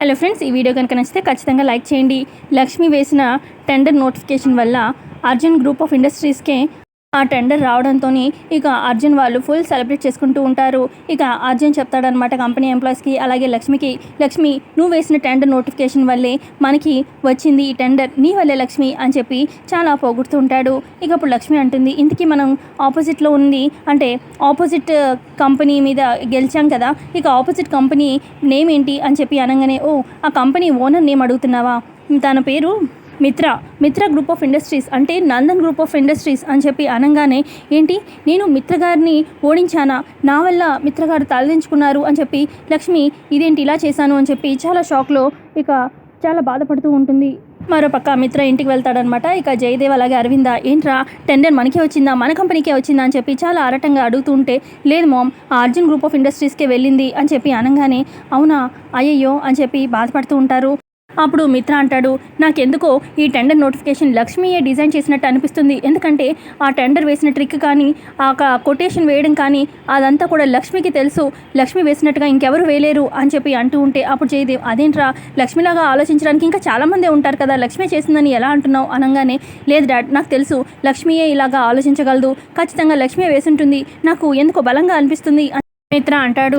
Hello friends ఈ video కనుక నచ్చితే ఖచ్చితంగా లైక్ చేయండి. లక్ష్మి వేసిన టెండర్ నోటిఫికేషన్ వల్ల అర్జున్ గ్రూప్ ఆఫ్ ఇండస్ట్రీస్కే ఆ టెండర్ రావడంతో ఇక అర్జున్ వాళ్ళు ఫుల్ సెలబ్రేట్ చేసుకుంటూ ఉంటారు. ఇక అర్జున్ చెప్తాడనమాట కంపెనీ ఎంప్లాయీస్కి అలాగే లక్ష్మికి లక్ష్మి నువ్వు వేసిన టెండర్ నోటిఫికేషన్ వల్లే మనకి వచ్చింది ఈ టెండర్. నీ వల్లే లక్ష్మి అని చెప్పి చాలా పోగొడుతూ ఉంటాడు. ఇక అప్పుడు లక్ష్మి అంటుంది ఇంతకీ మనం ఆపోజిట్లో ఉంది అంటే ఆపోజిట్ కంపెనీ మీద గెలిచాం కదా ఇక ఆపోజిట్ కంపెనీ నేమ్ ఏంటి అని చెప్పి అనగానే ఓ ఆ కంపెనీ ఓనర్ నేమ్ అడుగుతున్నావా? తన పేరు Mitra Mitra group of industries అంటే నందన్ గ్రూప్ ఆఫ్ ఇండస్ట్రీస్ అని చెప్పి అనగానే ఏంటి? నేను మిత్ర గారిని ఓడించానా? నా వల్ల మిత్ర గారు తలదించుకున్నారు? అని చెప్పి లక్ష్మి ఇదేంటి ఇలా చేశాను? అని చెప్పి చాలా షాక్లో ఇక చాలా బాధపడుతూ ఉంటుంది. మరోపక్క మిత్ర ఇంటికి వెళ్తాడనమాట. ఇక జయదేవ్ అలాగే అరవింద ఏంట్రా? టెండర్ మనకే వచ్చిందా? మన కంపెనీకే వచ్చిందా? అని చెప్పి చాలా ఆరటంగా అడుగుతుంటే లేదు మామ్ ఆ అర్జున్ గ్రూప్ ఆఫ్ ఇండస్ట్రీస్కే వెళ్ళింది. అని చెప్పి అనగానే అవునా? అయ్యయ్యో అని చెప్పి బాధపడుతూ ఉంటారు. అప్పుడు మిత్ర అంటాడు నాకెందుకో ఈ టెండర్ నోటిఫికేషన్ లక్ష్మీయే డిజైన్ చేసినట్టు అనిపిస్తుంది. ఎందుకంటే ఆ టెండర్ వేసిన ట్రిక్ కానీ ఆ కొటేషన్ వేయడం కానీ అదంతా కూడా లక్ష్మికి తెలుసు. లక్ష్మి వేసినట్టుగా ఇంకెవరు వేయలేరు అని చెప్పి అంటూ ఉంటే అప్పుడు జయదేవ్ అదేంట్రా? లక్ష్మిలాగా ఆలోచించడానికి ఇంకా చాలామందే ఉంటారు కదా. లక్ష్మి చేసిందని ఎలా అంటున్నావు? అనగానే లేదు డాడ్ నాకు తెలుసు. లక్ష్మియే ఇలాగా ఆలోచించగలదు. ఖచ్చితంగా లక్ష్మి వేసుంటుంది. నాకు ఎందుకో బలంగా అనిపిస్తుంది అని మిత్ర అంటాడు.